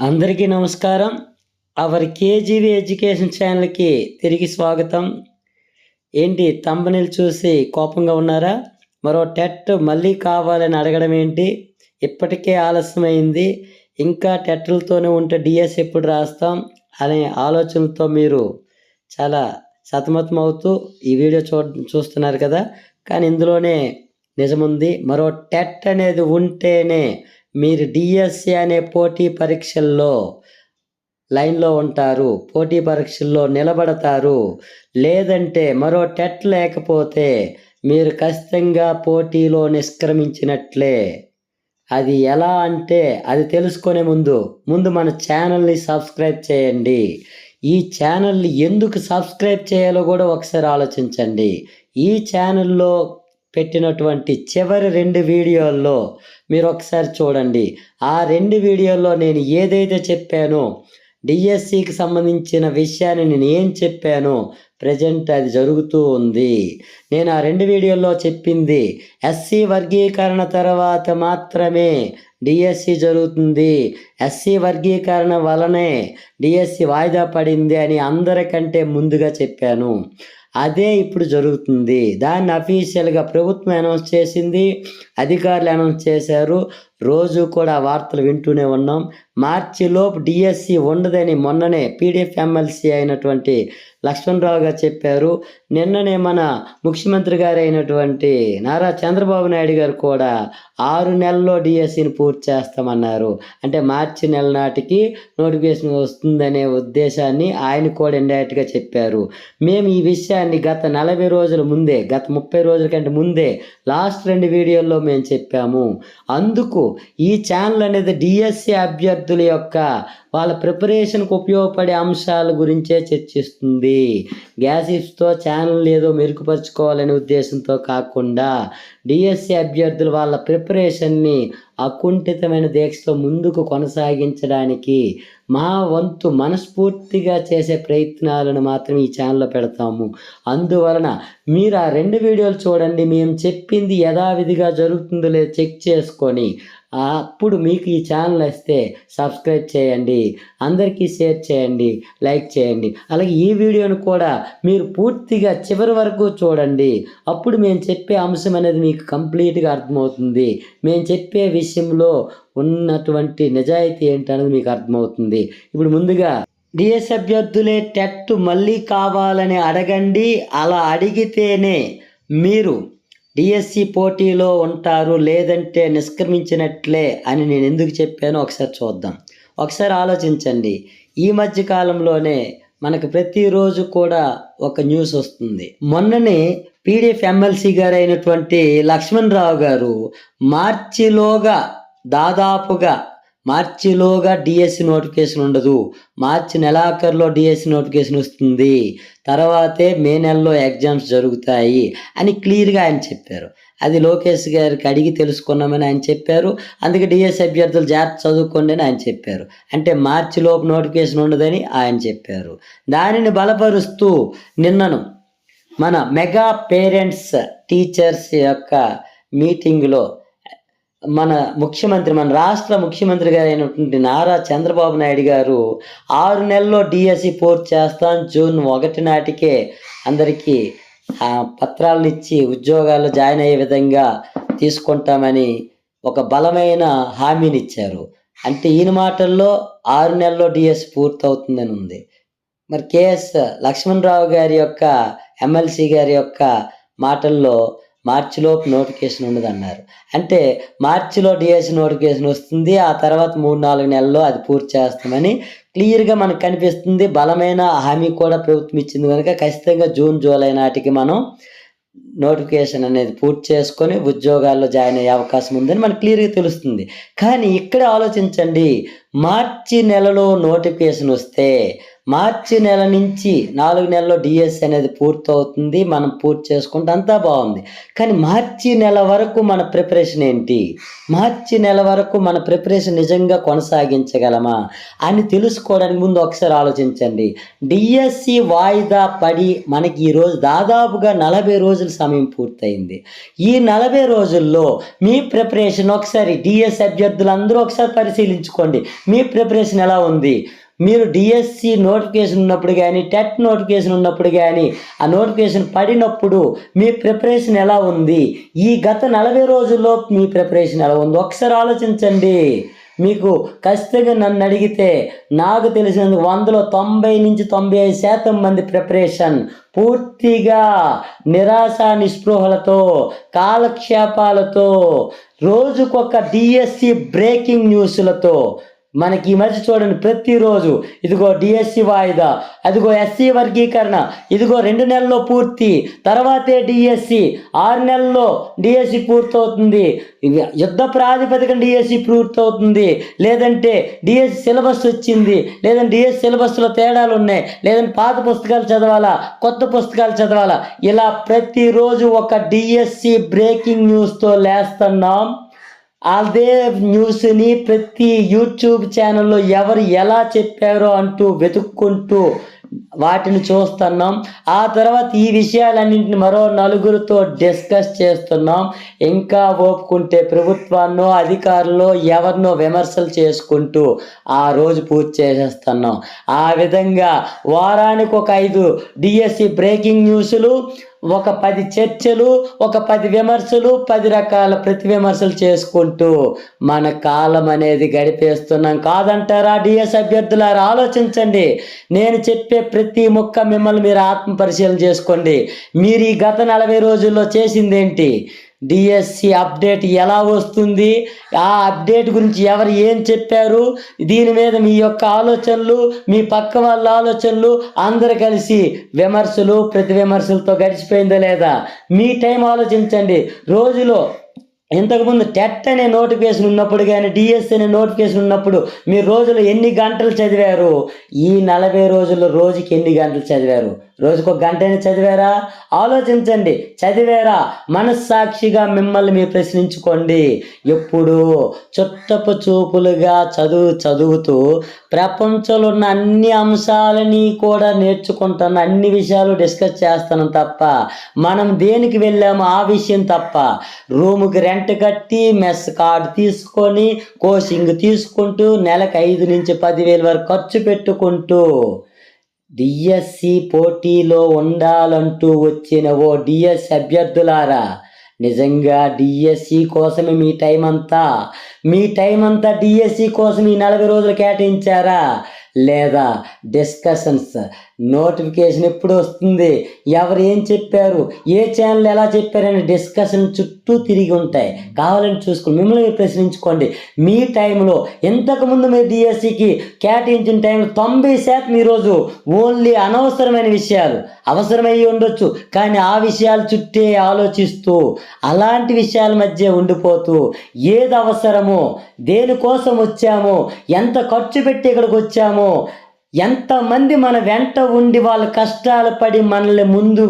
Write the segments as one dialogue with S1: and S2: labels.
S1: అందరికీ నమస్కారం. Hour కేజీవి education ఛానల్కి తిరిగి స్వాగతం. ఏంటి తమ్మనిలు చూసి కోపంగా ఉన్నారా? మరో టెట్ మళ్ళీ కావాలని అడగడం ఏంటి? ఇప్పటికే ఆలస్యమైంది. ఇంకా టెట్లతోనే ఉంటే డిఎస్ ఎప్పుడు రాస్తాం అనే ఆలోచనతో మీరు చాలా సతమతం అవుతూ ఈ వీడియో చూ చూస్తున్నారు కదా. కానీ ఇందులోనే నిజముంది. మరో టెట్ అనేది ఉంటేనే మీరు డిఎస్సి అనే పోటీ పరీక్షల్లో లైన్లో ఉంటారు. పోటీ పరీక్షల్లో నిలబడతారు. లేదంటే మరో టెట్ లేకపోతే మీరు ఖచ్చితంగా పోటీలో నిష్క్రమించినట్లే. అది ఎలా అంటే అది తెలుసుకునే ముందు ముందు మన ఛానల్ని సబ్స్క్రైబ్ చేయండి. ఈ ఛానల్ని ఎందుకు సబ్స్క్రైబ్ చేయాలో కూడా ఒకసారి ఆలోచించండి. ఈ ఛానల్లో పెట్టినటువంటి చివరి రెండు వీడియోల్లో మీరు ఒకసారి చూడండి. ఆ రెండు వీడియోల్లో నేను ఏదైతే చెప్పానో డిఎస్సికి సంబంధించిన విషయాన్ని నేను ఏం చెప్పానో ప్రజెంట్ అది జరుగుతూ ఉంది. నేను ఆ రెండు వీడియోల్లో చెప్పింది ఎస్సీ వర్గీకరణ తర్వాత మాత్రమే డిఎస్సి జరుగుతుంది. ఎస్సీ వర్గీకరణ వలనే డిఎస్సి వాయిదా పడింది అని అందరికంటే ముందుగా చెప్పాను. అదే ఇప్పుడు జరుగుతుంది. దాన్ని అఫీషియల్గా ప్రభుత్వం అనౌన్స్ చేసింది. అధికారులు అనౌన్స్ చేశారు. రోజు కూడా వార్తలు వింటూనే ఉన్నాం. మార్చిలోపు డిఎస్సి ఉండదని మొన్ననే పీడిఎఫ్ ఎమ్మెల్సీ అయినటువంటి లక్ష్మణరావు గారు చెప్పారు. నిన్ననే మన ముఖ్యమంత్రి గారు అయినటువంటి నారా చంద్రబాబు నాయుడు గారు కూడా ఆరు నెలల్లో డిఎస్సిని పూర్తి చేస్తామన్నారు. అంటే మార్చి నెల నాటికి నోటిఫికేషన్ వస్తుందనే ఉద్దేశాన్ని ఆయన కూడా ఇండైరెక్ట్గా చెప్పారు. మేము ఈ విషయాన్ని గత నలభై రోజుల ముందే గత ముప్పై రోజుల కంటే ముందే లాస్ట్ రెండు వీడియోల్లో మేము చెప్పాము. అందుకు ఈ ఛానల్ అనేది డిఎస్సి అభ్యర్థుల యొక్క వాళ్ళ ప్రిపరేషన్కు ఉపయోగపడే అంశాల గురించే చర్చిస్తుంది. గ్యాసిప్స్తో ఛానల్ ఏదో మెరుగుపరుచుకోవాలనే ఉద్దేశంతో కాకుండా డిఎస్సి అభ్యర్థులు వాళ్ళ ప్రిపరేషన్ని అకుంఠితమైన దీక్షతో ముందుకు కొనసాగించడానికి మా వంతు మనస్ఫూర్తిగా చేసే ప్రయత్నాలను మాత్రం ఈ ఛానల్లో పెడతాము. అందువలన మీరు ఆ రెండు వీడియోలు చూడండి. మేము చెప్పింది యథావిధిగా జరుగుతుందో లేదో చెక్ చేసుకొని అప్పుడు మీకు ఈ ఛానల్ వస్తే సబ్స్క్రైబ్ చేయండి అందరికీ షేర్ చేయండి లైక్ చేయండి. అలాగే ఈ వీడియోను కూడా మీరు పూర్తిగా చివరి వరకు చూడండి. అప్పుడు మేము చెప్పే అంశం అనేది మీకు కంప్లీట్గా అర్థమవుతుంది. మేము చెప్పే విషయంలో ఉన్నటువంటి నిజాయితీ ఏంటనేది మీకు అర్థమవుతుంది. ఇప్పుడు ముందుగా డిఎస్ అభ్యర్థులే టెట్ మళ్ళీ కావాలని అడగండి అలా అడిగితేనే మీరు డిఎస్సి పోటీలో ఉంటారు లేదంటే నిష్క్రమించినట్లే అని నేను ఎందుకు చెప్పానో ఒకసారి చూద్దాం. ఒకసారి ఆలోచించండి. ఈ మధ్య కాలంలోనే మనకు ప్రతిరోజు కూడా ఒక న్యూస్ వస్తుంది. మొన్ననే పీడిఎఫ్ ఎమ్మెల్సీ గారు అయినటువంటి లక్ష్మణ్ రావు గారు మార్చిలోగా దాదాపుగా మార్చిలోగా డిఎస్సి నోటిఫికేషన్ ఉండదు. మార్చి నెలాఖరులో డిఎస్సి నోటిఫికేషన్ వస్తుంది. తర్వాతే మే నెలలో ఎగ్జామ్స్ జరుగుతాయి అని క్లియర్గా ఆయన చెప్పారు. అది లోకేష్ గారికి అడిగి తెలుసుకున్నామని ఆయన చెప్పారు. అందుకే డిఎస్ అభ్యర్థులు జాగ్రత్త చదువుకోండి అని ఆయన చెప్పారు. అంటే మార్చి లోపు నోటిఫికేషన్ ఉండదని ఆయన చెప్పారు. దానిని బలపరుస్తూ నిన్నను మన మెగా పేరెంట్స్ టీచర్స్ యొక్క మీటింగ్లో మన ముఖ్యమంత్రి మన రాష్ట్ర ముఖ్యమంత్రి గారైనటువంటి నారా చంద్రబాబు నాయుడు గారు ఆరు నెలల్లో డిఎస్సి పూర్తి చేస్తాం. జూన్ ఒకటి నాటికే అందరికీ పత్రాలను ఇచ్చి ఉద్యోగాల్లో జాయిన్ అయ్యే విధంగా తీసుకుంటామని ఒక బలమైన హామీని ఇచ్చారు. అంటే ఈయన మాటల్లో ఆరు నెలల్లో డిఎస్ పూర్తి అవుతుందని ఉంది. మరి కేఎస్ లక్ష్మణరావు గారి యొక్క ఎమ్మెల్సీ గారి యొక్క మాటల్లో మార్చిలోపు నోటిఫికేషన్ ఉండదన్నారు. అంటే మార్చిలో డిఎస్సి నోటిఫికేషన్ వస్తుంది ఆ తర్వాత మూడు నాలుగు నెలల్లో అది పూర్తి చేస్తామని క్లియర్గా మనకు కనిపిస్తుంది. బలమైన హామీ కూడా ప్రభుత్వం ఇచ్చింది కనుక ఖచ్చితంగా జూన్ జూలై నాటికి మనం నోటిఫికేషన్ అనేది పూర్తి చేసుకొని ఉద్యోగాల్లో జాయిన్ అయ్యే అవకాశం ఉందని మనకు క్లియర్గా తెలుస్తుంది. కానీ ఇక్కడ ఆలోచించండి. మార్చి నెలలో నోటిఫికేషన్ వస్తే మార్చి నెల నుంచి నాలుగు నెలల్లో డిఎస్సి అనేది పూర్తవుతుంది. మనం పూర్తి చేసుకుంటే అంతా బాగుంది. కానీ మార్చి నెల వరకు మన ప్రిపరేషన్ ఏంటి? మార్చి నెల వరకు మన ప్రిపరేషన్ నిజంగా కొనసాగించగలమా అని తెలుసుకోవడానికి ముందు ఒకసారి ఆలోచించండి. డిఎస్సి వాయిదా పడి మనకి ఈరోజు దాదాపుగా నలభై రోజుల సమయం పూర్తయింది. ఈ నలభై రోజుల్లో మీ ప్రిపరేషన్ ఒకసారి డిఎస్ అభ్యర్థులందరూ ఒకసారి పరిశీలించుకోండి. మీ ప్రిపరేషన్ ఎలా ఉంది? మీరు డిఎస్సి నోటిఫికేషన్ ఉన్నప్పుడు కానీ టెట్ నోటిఫికేషన్ ఉన్నప్పుడు కానీ ఆ నోటిఫికేషన్ పడినప్పుడు మీ ప్రిపరేషన్ ఎలా ఉంది? ఈ గత నలభై రోజుల్లో మీ ప్రిపరేషన్ ఎలా ఉంది? ఒకసారి ఆలోచించండి. మీకు ఖచ్చితంగా నన్ను అడిగితే నాకు తెలిసినందుకు వందలో తొంభై నుంచి తొంభై ఐదు శాతం మంది ప్రిపరేషన్ పూర్తిగా నిరాశ నిస్పృహలతో కాలక్షేపాలతో రోజుకొక డిఎస్సి బ్రేకింగ్ న్యూస్లతో మనకి ఈ మధ్య చూడండి ప్రతిరోజు ఇదిగో డిఎస్సి వాయిదా అదిగో ఎస్సీ వర్గీకరణ ఇదిగో రెండు నెలల్లో పూర్తి తర్వాతే డిఎస్సి ఆరు నెలల్లో డిఎస్సి పూర్తవుతుంది. యుద్ధ ప్రాతిపదికన డిఎస్సి పూర్తవుతుంది. లేదంటే డిఎస్సి సిలబస్ వచ్చింది లేదంటే డిఎస్సి సిలబస్లో తేడాలు ఉన్నాయి లేదంటే పాత పుస్తకాలు చదవాలా కొత్త పుస్తకాలు చదవాలా. ఇలా ప్రతిరోజు ఒక డిఎస్సి బ్రేకింగ్ న్యూస్తో లేస్తున్నాం. అదే న్యూస్ని ప్రతి యూట్యూబ్ ఛానల్లో ఎవరు ఎలా చెప్పారో అంటూ వెతుక్కుంటూ వాటిని చూస్తున్నాం. ఆ తర్వాత ఈ విషయాలన్నింటిని మరో నలుగురితో డిస్కస్ చేస్తున్నాం. ఇంకా ఓపుకుంటే ప్రభుత్వాన్నో అధికారులు ఎవరినో విమర్శలు చేసుకుంటూ ఆ రోజు పూర్తి చేసేస్తున్నాం. ఆ విధంగా వారానికి ఒక ఐదు డిఎస్సి బ్రేకింగ్ న్యూస్లు ఒక పది చర్చలు ఒక పది విమర్శలు పది రకాల ప్రతి విమర్శలు చేసుకుంటూ మన కాలం అనేది గడిపేస్తున్నాం. కాదంటారా డిఎస్ అభ్యర్థులారా? ఆలోచించండి. నేను చెప్పే ప్రతి ముక్క మిమ్మల్ని మీరు ఆత్మ పరిశీలన చేసుకోండి. మీరు ఈ గత నలభై రోజుల్లో చేసిందేంటి? డిఎస్సి అప్డేట్ ఎలా వస్తుంది? ఆ అప్డేట్ గురించి ఎవరు ఏం చెప్పారు? దీని మీద మీ యొక్క ఆలోచనలు మీ పక్క వాళ్ళ ఆలోచనలు అందరు కలిసి విమర్శలు ప్రతి విమర్శలతో గడిచిపోయిందా లేదా? మీ టైం ఆలోచించండి. రోజులో ఇంతకుముందు టెట్ అనే నోటిఫికేషన్ ఉన్నప్పుడు కానీ డిఎస్సి అనే నోటిఫికేషన్ ఉన్నప్పుడు మీరు రోజులు ఎన్ని గంటలు చదివారు? ఈ నలభై రోజుల్లో రోజుకి ఎన్ని గంటలు చదివారు? రోజుకు ఒక గంటనే చదివారా? ఆలోచించండి. చదివారా? మనస్సాక్షిగా మిమ్మల్ని మీరు ప్రశ్నించుకోండి. ఎప్పుడు చుట్టపు చూపులుగా చదువు చదువుతూ ప్రపంచంలో ఉన్న అన్ని అంశాలని కూడా నేర్చుకుంటాను అన్ని విషయాలు డిస్కస్ చేస్తాను తప్ప మనం దేనికి వెళ్ళామో ఆ విషయం తప్ప రూముకి రెంట్ కట్టి మెస్ కార్డు తీసుకొని కోచింగ్ తీసుకుంటూ నెలకు ఐదు నుంచి పదివేల వరకు ఖర్చు పెట్టుకుంటూ డిఎస్సి పోటీలో ఉండాలంటూ వచ్చిన ఓ డిఎస్ అభ్యర్థులారా నిజంగా డిఎస్సి కోసమే మీ టైం అంతా మీ టైం అంతా డిఎస్సి కోసం ఈ నలభై రోజులు కేటాయించారా? లేదా డిస్కషన్స్ నోటిఫికేషన్ ఎప్పుడు వస్తుంది? ఎవరు ఏం చెప్పారు? ఏ ఛానల్ ఎలా చెప్పారనే డిస్కషన్ చుట్టూ తిరిగి ఉంటాయి. కావాలని చూసుకుని మిమ్మల్ని మీరు ప్రశ్నించుకోండి. మీ టైంలో ఇంతకుముందు మీరు డిఎస్సికి కేటాయించిన టైంలో తొంభై శాతం ఈరోజు ఓన్లీ అనవసరమైన విషయాలు. అవసరమై ఉండొచ్చు కానీ ఆ విషయాల చుట్టే ఆలోచిస్తూ అలాంటి విషయాల మధ్య ఉండిపోతూ ఏది అవసరమో దేనికోసం వచ్చామో ఎంత ఖర్చు పెట్టి ఇక్కడికి వచ్చామో ఎంతమంది మన వెంట ఉండి వాళ్ళ కష్టాలు పడి మనల్ని ముందు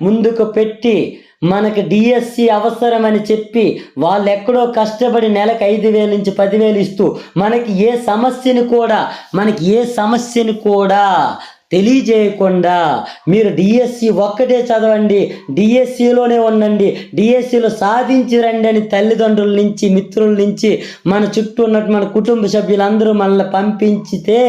S1: ముందుకు పెట్టి మనకి డిఎస్సి అవసరమని చెప్పి వాళ్ళు ఎక్కడో కష్టపడి నెలకు ఐదు వేల నుంచి పదివేలు ఇస్తూ మనకి ఏ సమస్యని కూడా మనకి ఏ సమస్యని కూడా తెలియజేయకుండా మీరు డిఎస్సి ఒక్కటే చదవండి డిఎస్సిలోనే ఉండండి డిఎస్సిలో సాధించి రండి అని తల్లిదండ్రుల నుంచి మిత్రుల నుంచి మన చుట్టూ ఉన్నట్టు మన కుటుంబ సభ్యులందరూ మనల్ని పంపించితే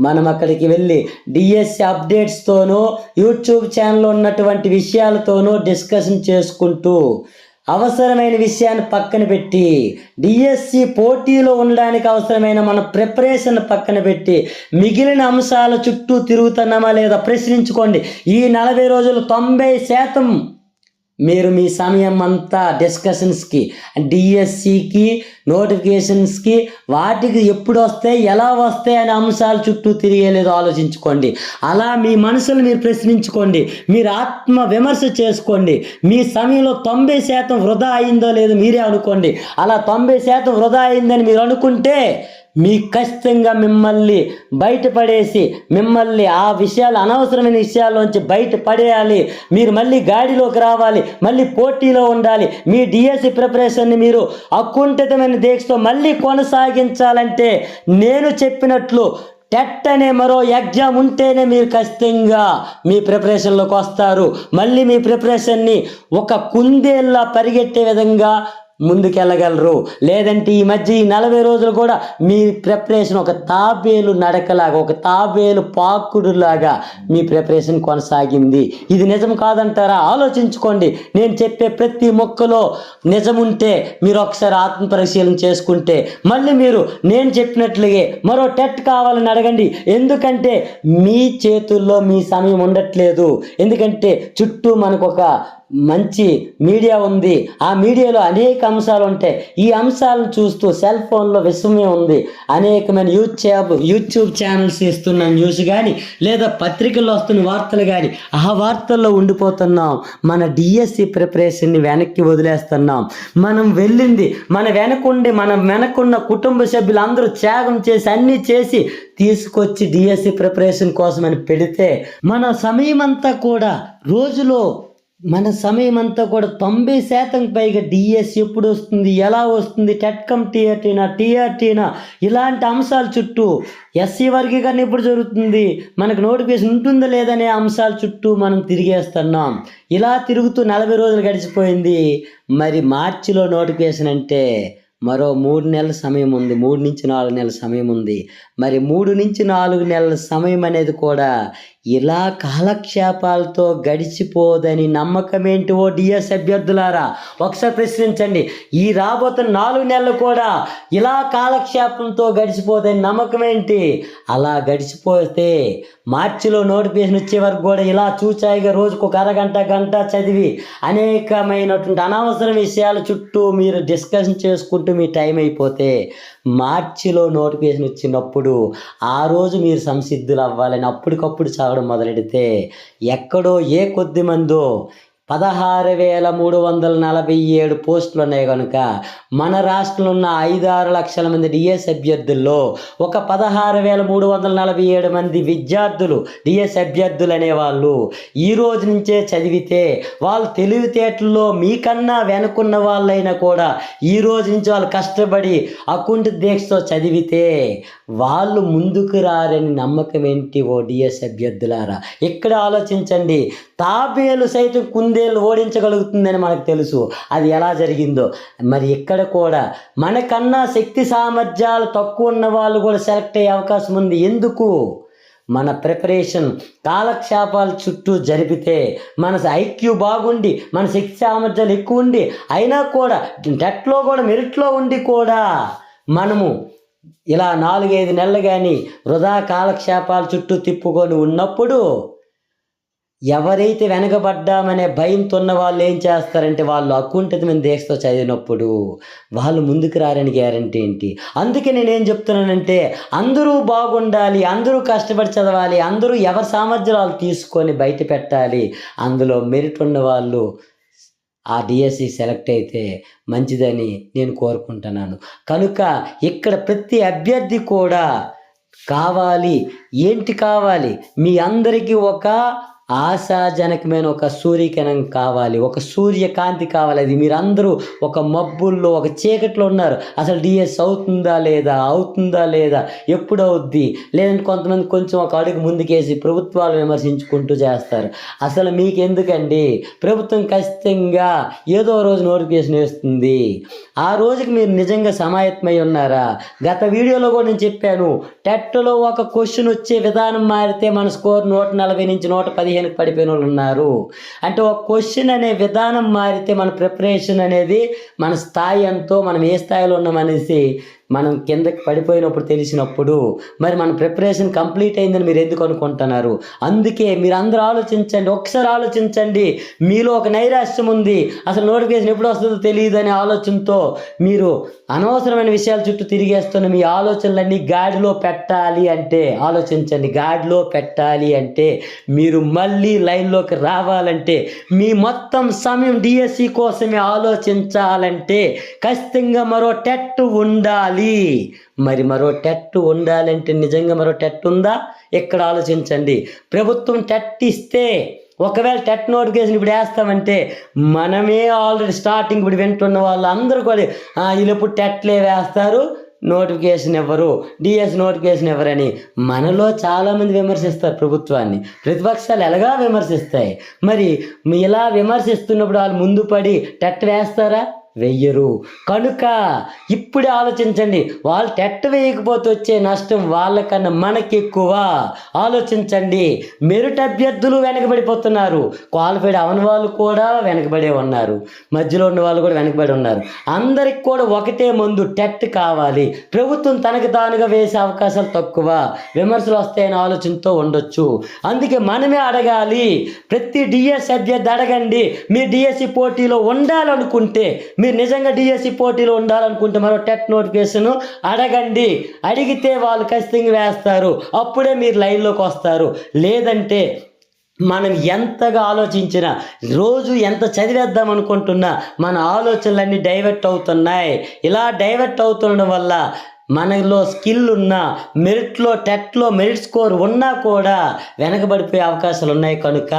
S1: మనం అక్కడికి వెళ్ళి డిఎస్సి అప్డేట్స్తోనూ యూట్యూబ్ ఛానల్లో ఉన్నటువంటి విషయాలతోనూ డిస్కషన్ చేసుకుంటూ అవసరమైన విషయాన్ని పక్కన పెట్టి డిఎస్సి పోటీలో ఉండడానికి అవసరమైన మన ప్రిపరేషన్ పక్కన పెట్టి మిగిలిన అంశాల చుట్టూ తిరుగుతున్నామా లేదా ప్రశ్నించుకోండి. ఈ నలభై రోజులు తొంభై శాతం మీరు మీ సమయం అంతా డిస్కషన్స్కి డిఎస్సికి నోటిఫికేషన్స్కి వాటికి ఎప్పుడు వస్తాయి ఎలా వస్తాయి అనే అంశాల చుట్టూ తిరిగేలేదు ఆలోచించుకోండి. అలా మీ మనసును మీరు ప్రశ్నించుకోండి. మీరు ఆత్మ విమర్శ చేసుకోండి. మీ సమయంలో తొంభై శాతం వృధా అయిందో లేదో మీరే అనుకోండి. అలా తొంభై శాతం వృధా అయిందని మీరు అనుకుంటే మీ ఖచ్చితంగా మిమ్మల్ని బయటపడేసి మిమ్మల్ని ఆ విషయాలు అనవసరమైన విషయాల్లోంచి బయట పడేయాలి మీరు మళ్ళీ గాడిలోకి రావాలి మళ్ళీ పోటీలో ఉండాలి. మీ డిఎస్సి ప్రిపరేషన్ని మీరు అకుంఠితమైన దీక్షతో మళ్ళీ కొనసాగించాలంటే నేను చెప్పినట్లు టెట్ అనే మరో ఎగ్జామ్ ఉంటేనే మీరు ఖచ్చితంగా మీ ప్రిపరేషన్లోకి వస్తారు. మళ్ళీ మీ ప్రిపరేషన్ని ఒక కుందేళ్ళ పరిగెట్టే విధంగా ముందుకెళ్ళగలరు. లేదంటే ఈ మధ్య ఈ నలభై రోజులు కూడా మీ ప్రిపరేషన్ ఒక తాబేలు నడకలాగా ఒక తాబేలు పాకుడులాగా మీ ప్రిపరేషన్ కొనసాగింది. ఇది నిజం కాదంటారా? ఆలోచించుకోండి. నేను చెప్పే ప్రతి మొక్కలో నిజం ఉంటే మీరు ఒకసారి ఆత్మ పరిశీలన చేసుకుంటే మళ్ళీ మీరు నేను చెప్పినట్లుగే మరో టెట్ కావాలని అడగండి. ఎందుకంటే మీ చేతుల్లో మీ సమయం ఉండట్లేదు. ఎందుకంటే చుట్టూ మనకు ఒక మంచి మీడియా ఉంది. ఆ మీడియాలో అనేక అంశాలు ఉంటాయి ఈ అంశాలను చూస్తూ సెల్ ఫోన్లో విశ్వమే ఉంది. అనేకమైన యూట్యూబ్ యూట్యూబ్ ఛానల్స్ ఇస్తున్న న్యూస్ కానీ లేదా పత్రికల్లో వస్తున్న వార్తలు కానీ ఆ వార్తల్లో ఉండిపోతున్నాం. మన డిఎస్సి ప్రిపరేషన్ని వెనక్కి వదిలేస్తున్నాం. మనం వెళ్ళింది మన వెనకుండి మన వెనకున్న కుటుంబ సభ్యులు అందరూ త్యాగం చేసి అన్నీ చేసి తీసుకొచ్చి డిఎస్సి ప్రిపరేషన్ కోసమని పెడితే మన సమయం అంతా కూడా రోజులో మన సమయం అంతా కూడా తొంభై శాతం పైగా డిఎస్ ఎప్పుడు వస్తుంది? ఎలా వస్తుంది? టెట్కమ్ టీఆర్టీనా టీఆర్టీనా ఇలాంటి అంశాల చుట్టూ ఎస్సీ వర్గీకరణ ఎప్పుడు జరుగుతుంది? మనకు నోటిఫికేషన్ ఉంటుందా లేదనే అంశాల చుట్టూ మనం తిరిగేస్తున్నాం. ఇలా తిరుగుతూ నలభై రోజులు గడిచిపోయింది. మరి మార్చిలో నోటిఫికేషన్ అంటే మరో మూడు నెలల సమయం ఉంది. మూడు నుంచి నాలుగు నెలల సమయం ఉంది. మరి మూడు నుంచి నాలుగు నెలల సమయం అనేది కూడా ఇలా కాలక్షేపాలతో గడిచిపోదని నమ్మకం ఏంటి ఓ డిఎస్ అభ్యర్థులారా? ఒకసారి ప్రశ్నించండి. ఈ రాబోతున్న నాలుగు నెలలు కూడా ఇలా కాలక్షేపంతో గడిచిపోదని నమ్మకం ఏంటి అలా గడిచిపోతే మార్చిలో నోటిఫికేషన్ వచ్చే వరకు కూడా ఇలా చూచాయిగా రోజుకు ఒక అరగంట గంట చదివి అనేకమైనటువంటి అనవసర విషయాల చుట్టూ మీరు డిస్కషన్ చేసుకుంటూ మీ టైం అయిపోతే మార్చిలో నోటిఫికేషన్ వచ్చినప్పుడు ఆ రోజు మీరు సంసిద్ధులు అవ్వాలని అప్పటికప్పుడు చదవడం మొదలెడితే ఎక్కడో ఏ కొద్ది మందో పదహారు వేల మూడు వందల నలభై ఏడు పోస్టులు ఉన్నాయి కనుక మన రాష్ట్రంలో ఉన్న ఐదు ఆరు లక్షల మంది డిఎస్ అభ్యర్థుల్లో ఒక పదహారు వేల మూడు వందల నలభై ఏడు మంది విద్యార్థులు డిఎస్ అభ్యర్థులు అనేవాళ్ళు. ఈ రోజు నుంచే చదివితే వాళ్ళు తెలివితేటల్లో మీకన్నా వెనుకున్న వాళ్ళైనా కూడా ఈ రోజు నుంచి వాళ్ళు కష్టపడి అకుంఠ దీక్షతో చదివితే వాళ్ళు ముందుకు రారని నమ్మకం ఏంటి ఓ డిఎస్ అభ్యర్థులారా? ఇక్కడ ఆలోచించండి. తాబేలు సైతం కుందేలు ఓడించగలుగుతుందని మనకు తెలుసు. అది ఎలా జరిగిందో? మరి ఇక్కడ కూడా మనకన్నా శక్తి సామర్థ్యాలు తక్కువ ఉన్న వాళ్ళు కూడా సెలెక్ట్ అయ్యే అవకాశం ఉంది. ఎందుకు? మన ప్రిపరేషన్ కాలక్షేపాల చుట్టూ జరిపితే మన ఐక్యూ బాగుండి మన శక్తి సామర్థ్యాలు ఎక్కువ ఉండి అయినా కూడా టెట్లో కూడా మెరిట్లో ఉండి కూడా మనము ఇలా నాలుగైదు నెలలు కానీ వృధా కాలక్షేపాల చుట్టూ తిప్పుకొని ఉన్నప్పుడు ఎవరైతే వెనకబడ్డామనే భయంతో ఉన్న వాళ్ళు ఏం చేస్తారంటే వాళ్ళు అకుంఠితమైన దీక్షతో చదివినప్పుడు వాళ్ళు ముందుకు రారని గ్యారంటీ ఏంటి? అందుకే నేనేం చెప్తున్నానంటే అందరూ బాగుండాలి అందరూ కష్టపడి చదవాలి అందరూ ఎవరి సామర్థ్యాలు తీసుకొని బయట పెట్టాలి అందులో మెరిట్ ఉన్న వాళ్ళు ఆ డిఎస్సి సెలెక్ట్ అయితే మంచిదని నేను కోరుకుంటున్నాను. కనుక ఇక్కడ ప్రతి అభ్యర్థి కూడా కావాలి. ఏంటి కావాలి? మీ అందరికీ ఒక ఆశాజనకమైన ఒక సూర్యకిరణం కావాలి ఒక సూర్యకాంతి కావాలి. అది మీరందరూ ఒక మబ్బుల్లో ఒక చీకట్లో ఉన్నారు. అసలు డిఎస్ అవుతుందా లేదా? అవుతుందా లేదా? ఎప్పుడు అవుద్ది లేదంటే కొంతమంది కొంచెం ఒక అడుగు ముందుకేసి ప్రభుత్వాలు విమర్శించుకుంటూ చేస్తారు. అసలు మీకు ఎందుకండి ప్రభుత్వం ఖచ్చితంగా ఏదో రోజు నోటిఫికేషన్ వేస్తుంది. ఆ రోజుకి మీరు నిజంగా సమాయత్తమై ఉన్నారా? గత వీడియోలో కూడా నేను చెప్పాను టెట్లో ఒక క్వశ్చన్ వచ్చే విధానం మారితే మన స్కోర్ నూట నలభై నుంచి నూట పదిహేనుకి పడిపోయిన వాళ్ళు ఉన్నారు. అంటే ఒక క్వశ్చన్ అనే విధానం మారితే మన ప్రిపరేషన్ అనేది మన స్థాయి ఎంతో మనం ఏ స్థాయిలో ఉన్నామనేసి మనం కిందకి పడిపోయినప్పుడు తెలిసినప్పుడు మరి మన ప్రిపరేషన్ కంప్లీట్ అయిందని మీరు ఎందుకు అనుకుంటున్నారు? అందుకే మీరు అందరూ ఆలోచించండి ఒకసారి ఆలోచించండి. మీలో ఒక నైరాశ్యం ఉంది. అసలు నోటిఫికేషన్ ఎప్పుడు వస్తుందో తెలియదు అనే ఆలోచనతో మీరు అనవసరమైన విషయాల చుట్టూ తిరిగేస్తున్న మీ ఆలోచనలన్నీ గాడిలో పెట్టాలి అంటే ఆలోచించండి గాడిలో పెట్టాలి అంటే మీరు మళ్ళీ లైన్లోకి రావాలంటే మీ మొత్తం సమయం డిఎస్సి కోసమే ఆలోచించాలంటే ఖచ్చితంగా మరో టెట్ ఉండాలి. మరి మరో టెట్ ఉండాలంటే నిజంగా మరో టెట్ ఉందా? ఇక్కడ ఆలోచించండి. ప్రభుత్వం టెట్ ఇస్తే ఒకవేళ టెట్ నోటిఫికేషన్ ఇప్పుడు వేస్తామంటే మనమే ఆల్రెడీ స్టార్టింగ్ ఇప్పుడు వింటున్న వాళ్ళు అందరూ కూడా "ఆ, ఇప్పుడు టెట్లే వేస్తారు నోటిఫికేషన్ ఇవ్వరు. డిఎస్ నోటిఫికేషన్ ఇవ్వరని మనలో చాలామంది విమర్శిస్తారు ప్రభుత్వాన్ని. ప్రతిపక్షాలు ఎలాగా విమర్శిస్తాయి? మరి ఇలా విమర్శిస్తున్నప్పుడు వాళ్ళు ముందు పడి టెట్ వేస్తారా? వెయ్యరు. కనుక ఇప్పుడే ఆలోచించండి. వాళ్ళు టెట్ వేయకపోతే వచ్చే నష్టం వాళ్ళకన్నా మనకి ఎక్కువ ఆలోచించండి. మెరిట్ అభ్యర్థులు వెనకబడిపోతున్నారు. క్వాలిఫైడ్ అవని వాళ్ళు కూడా వెనకబడే ఉన్నారు. మధ్యలో ఉన్న వాళ్ళు కూడా వెనకబడి ఉన్నారు. అందరికి కూడా ఒకటే మందు టెట్ కావాలి. ప్రభుత్వం తనకు తానుగా వేసే అవకాశాలు తక్కువ. విమర్శలు వస్తాయనే ఆలోచనతో ఉండొచ్చు. అందుకే మనమే అడగాలి. ప్రతి డిఎస్ అభ్యర్థి అడగండి. మీ డిఎస్సి పోటీలో ఉండాలనుకుంటే మీరు నిజంగా డిఎస్సి పోటీలో ఉండాలనుకుంటే మరో టెట్ నోటిఫికేషన్ అడగండి. అడిగితే వాళ్ళు ఖచ్చితంగా వేస్తారు. అప్పుడే మీరు లైన్లోకి వస్తారు. లేదంటే మనం ఎంతగా ఆలోచించినా రోజు ఎంత చదివేద్దాం అనుకుంటున్నా మన ఆలోచనలన్నీ డైవర్ట్ అవుతున్నాయి. ఇలా డైవర్ట్ అవుతుండడం వల్ల మనలో స్కిల్ ఉన్నా మెరిట్లో టెట్లో మెరిట్ స్కోర్ ఉన్నా కూడా వెనకబడిపోయే అవకాశాలు ఉన్నాయి. కనుక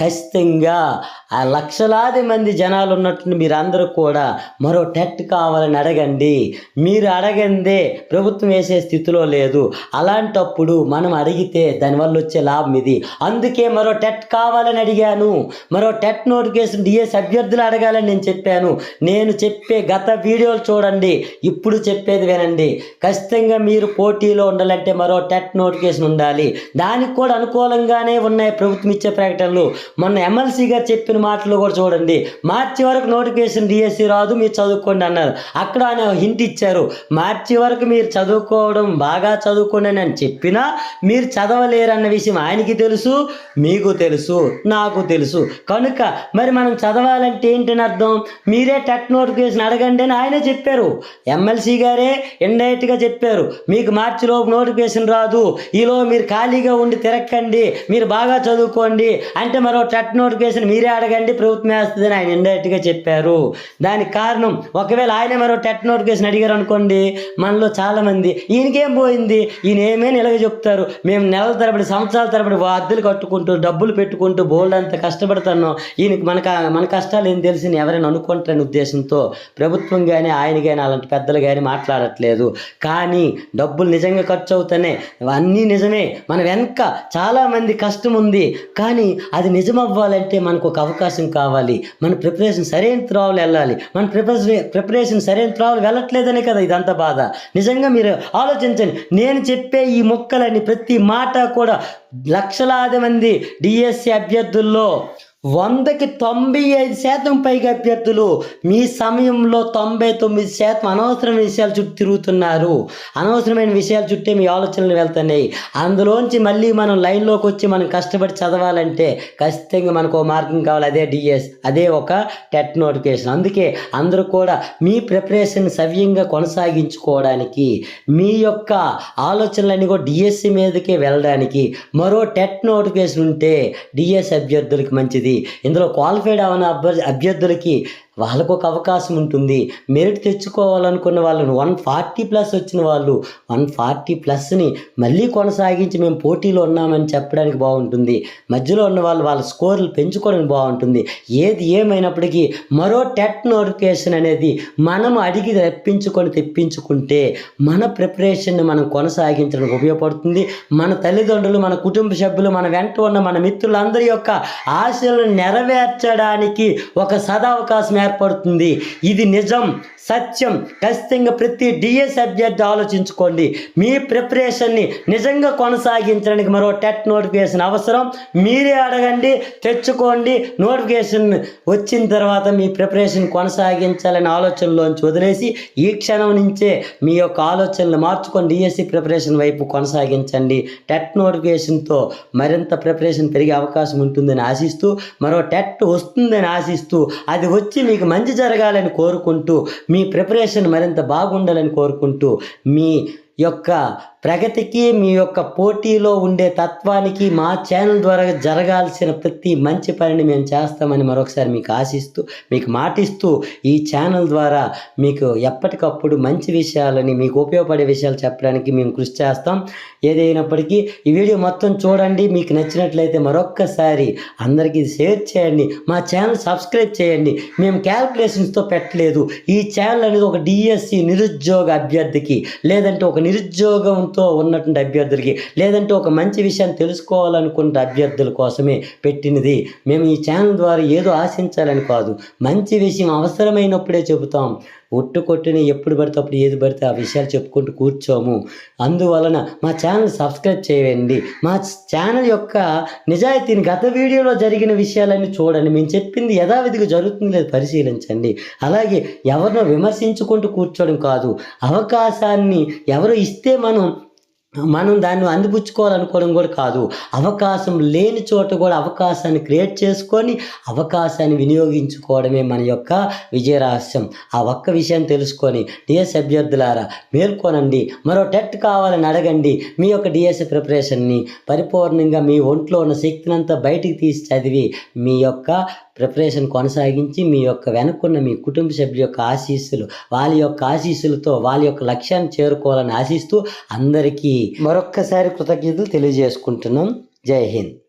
S1: ఖచ్చితంగా ఆ లక్షలాది మంది జనాలు ఉన్నట్టు మీరందరూ కూడా మరో టెట్ కావాలని అడగండి. మీరు అడగందే ప్రభుత్వం వేసే స్థితిలో లేదు. అలాంటప్పుడు మనం అడిగితే దానివల్ల వచ్చే లాభం ఇది. అందుకే మరో టెట్ కావాలని అడిగాను. మరో టెట్ నోటిఫికేషన్ డిఎస్ అభ్యర్థులు అడగాలని నేను చెప్పాను. నేను చెప్పే గత వీడియోలు చూడండి. ఇప్పుడు చెప్పేది వినండి. ఖచ్చితంగా మీరు పోటీలో ఉండాలంటే మరో టెట్ నోటిఫికేషన్ ఉండాలి. దానికి కూడా అనుకూలంగానే ఉన్నాయి ప్రభుత్వం ఇచ్చే ప్రకటనలు. మొన్న ఎమ్మెల్సీ గారు చెప్పిన మాటలు కూడా చూడండి. మార్చి వరకు నోటిఫికేషన్ డిఎస్సి రాదు మీరు చదువుకోండి అన్నారు. అక్కడ ఆయన హింట్ ఇచ్చారు. మార్చి వరకు మీరు చదువుకోవడం బాగా చదువుకోండి అని అని చెప్పినా మీరు చదవలేరు అన్న విషయం ఆయనకి తెలుసు మీకు తెలుసు నాకు తెలుసు. కనుక మరి మనం చదవాలంటే ఏంటని అర్థం? మీరే టెట్ నోటిఫికేషన్ అడగండి అని ఆయనే చెప్పారు. ఎమ్మెల్సీ గారే ఎండ డైరెక్ట్గా చెప్పారు. మీకు మార్చిలోపు నోటిఫికేషన్ రాదు. ఈలో మీరు ఖాళీగా ఉండి తిరక్కండి. మీరు బాగా చదువుకోండి. అంటే మరో టెట్ నోటిఫికేషన్ మీరే అడగండి. ప్రభుత్వం వేస్తుందని ఆయన ఇండైరెక్ట్గా చెప్పారు. దానికి కారణం ఒకవేళ ఆయన మరో టెట్ నోటిఫికేషన్ అడిగారు అనుకోండి మనలో చాలామంది ఈయనకేం పోయింది? ఈయన ఏమేమి ఇలాగ చెప్తారు? మేము నెలల తరబడి సంవత్సరాల తరబడి అద్దెలు కట్టుకుంటూ డబ్బులు పెట్టుకుంటూ బోల్డ్ అంత కష్టపడుతున్నాం. ఈయనకి మన మన కష్టాలు ఏం తెలిసి ఎవరైనా అనుకుంటారని ఉద్దేశంతో ప్రభుత్వం కానీ ఆయన కానీ అలాంటి పెద్దలు కానీ మాట్లాడట్లేదు. కానీ డబ్బులు నిజంగా ఖర్చు అవుతున్నాయి అన్నీ నిజమే. మన వెనక చాలామంది కష్టం ఉంది కానీ అది నిజం అవ్వాలంటే మనకు ఒక అవకాశం కావాలి. మన ప్రిపరేషన్ సరైన త్రావులు వెళ్ళాలి. మన ప్రిపరేషన్ ప్రిపరేషన్ సరైన త్రావులు వెళ్ళట్లేదనే కదా ఇదంతా బాధ. నిజంగా మీరు ఆలోచించండి. నేను చెప్పే ఈ మొక్కలని ప్రతి మాట కూడా లక్షలాది మంది డిఎస్సి అభ్యర్థుల్లో వందకి తొంభై ఐదు శాతం పైగా అభ్యర్థులు మీ సమయంలో తొంభై తొమ్మిది శాతం అనవసరమైన విషయాల చుట్టూ తిరుగుతున్నారు. అనవసరమైన విషయాల చుట్టే మీ ఆలోచనలు వెళ్తున్నాయి. అందులోంచి మళ్ళీ మనం లైన్లోకి వచ్చి మనం కష్టపడి చదవాలంటే ఖచ్చితంగా మనకు ఓ మార్గం కావాలి. అదే డిఎస్ అదే ఒక టెట్ నోటిఫికేషన్. అందుకే అందరూ కూడా మీ ప్రిపరేషన్ సవ్యంగా కొనసాగించుకోవడానికి మీ యొక్క ఆలోచనలన్నీ కూడా డిఎస్సి మీదకే వెళ్ళడానికి మరో టెట్ నోటిఫికేషన్ ఉంటే డిఎస్ అభ్యర్థులకి మంచిది. ఇందులో క్వాలిఫైడ్ అవన అభ్యర్థి అభ్యర్థులకి వాళ్ళకు ఒక అవకాశం ఉంటుంది. మెరిట్ తెచ్చుకోవాలనుకున్న వాళ్ళని వన్ ఫార్టీ ప్లస్ వచ్చిన వాళ్ళు వన్ ఫార్టీ ప్లస్ని మళ్ళీ కొనసాగించి మేము పోటీలో ఉన్నామని చెప్పడానికి బాగుంటుంది. మధ్యలో ఉన్న వాళ్ళు వాళ్ళ స్కోర్లు పెంచుకోవడానికి బాగుంటుంది. ఏది ఏమైనప్పటికీ మరో టెట్ నోటిఫికేషన్ అనేది మనం అడిగి రప్పించుకొని తెప్పించుకుంటే మన ప్రిపరేషన్ని మనం కొనసాగించడానికి ఉపయోగపడుతుంది. మన తల్లిదండ్రులు మన కుటుంబ సభ్యులు మన వెంట ఉన్న మన మిత్రులందరి యొక్క ఆశలను నెరవేర్చడానికి ఒక సదావకాశం ఏర్పడుతుంది. ఇది నిజం సత్యం. ఖచ్చితంగా ప్రతి డిఎస్ అభ్యర్థి ఆలోచించుకోండి. మీ ప్రిపరేషన్ని నిజంగా కొనసాగించడానికి మరో టెట్ నోటిఫికేషన్ అవసరం. మీరే అడగండి తెచ్చుకోండి. నోటిఫికేషన్ వచ్చిన తర్వాత మీ ప్రిపరేషన్ కొనసాగించాలనే ఆలోచనలోంచి వదిలేసి ఈ క్షణం నుంచే మీ యొక్క ఆలోచనలు మార్చుకొని డిఎస్సి ప్రిపరేషన్ వైపు కొనసాగించండి. టెట్ నోటిఫికేషన్తో మరింత ప్రిపరేషన్ పెరిగే అవకాశం ఉంటుందని ఆశిస్తూ మరో టెట్ వస్తుందని ఆశిస్తూ అది వచ్చి మీకు మంచి జరగాలని కోరుకుంటూ మీ ప్రిపరేషన్ మరింత బాగుండాలని కోరుకుంటూ మీ యొక్క ప్రగతికి మీ యొక్క పోటీలో ఉండే తత్వానికి మా ఛానల్ ద్వారా జరగాల్సిన ప్రతి మంచి పనిని మేము చేస్తామని మరొకసారి మీకు ఆశిస్తూ మీకు మాటిస్తూ ఈ ఛానల్ ద్వారా మీకు ఎప్పటికప్పుడు మంచి విషయాలని మీకు ఉపయోగపడే విషయాలు చెప్పడానికి మేము కృషి చేస్తాం. ఏదైనప్పటికీ ఈ వీడియో మొత్తం చూడండి. మీకు నచ్చినట్లయితే మరొక్కసారి అందరికీ షేర్ చేయండి. మా ఛానల్ సబ్స్క్రైబ్ చేయండి. మేము క్యాల్కులేషన్స్తో పెట్టలేదు. ఈ ఛానల్ అనేది ఒక డిఎస్సి నిరుద్యోగ అభ్యర్థికి లేదంటే ఒక నిరుద్యోగం నిరుద్యోగంతో ఉన్నటువంటి అభ్యర్థులకి లేదంటే ఒక మంచి విషయాన్ని తెలుసుకోవాలనుకున్న అభ్యర్థుల కోసమే పెట్టినది. మేము ఈ ఛానల్ ద్వారా ఏదో ఆశించాలని కాదు. మంచి విషయం అవసరమైనప్పుడే చెబుతాం. ఒట్టు కొట్టిన ఎప్పుడు పడితే అప్పుడు ఏది పడితే ఆ విషయాలు చెప్పుకుంటూ కూర్చోము. అందువలన మా ఛానల్ సబ్స్క్రైబ్ చేయండి. మా ఛానల్ యొక్క నిజాయితీని గత వీడియోలో జరిగిన విషయాలన్నీ చూడండి. మేము చెప్పింది యథావిధిగా జరుగుతుంది లేదు పరిశీలించండి. అలాగే ఎవరినో విమర్శించుకుంటూ కూర్చోవడం కాదు. అవకాశాన్ని ఎవరు ఇస్తే మనం మనం దాన్ని అందిపుచ్చుకోవాలనుకోవడం కూడా కాదు. అవకాశం లేని చోట కూడా అవకాశాన్ని క్రియేట్ చేసుకొని అవకాశాన్ని వినియోగించుకోవడమే మన యొక్క విజయరహస్యం. ఆ ఒక్క విషయం తెలుసుకొని డిఎస్ అభ్యర్థులారా మేల్కొనండి. మరో టెట్ కావాలని అడగండి. మీ యొక్క డిఎస్ ప్రిపరేషన్ని పరిపూర్ణంగా మీ ఒంట్లో ఉన్న శక్తినంతా బయటికి తీసి చదివి మీ యొక్క ప్రిపరేషన్ కొనసాగించి మీ యొక్క వెనుకున్న మీ కుటుంబ సభ్యుల యొక్క ఆశీస్సులు వాళ్ళ యొక్క ఆశీస్సులతో వాళ్ళ యొక్క లక్ష్యాన్ని చేరుకోవాలని ఆశిస్తూ అందరికీ మరొక్కసారి కృతజ్ఞతలు తెలియజేసుకుంటున్నాం. జై హింద్.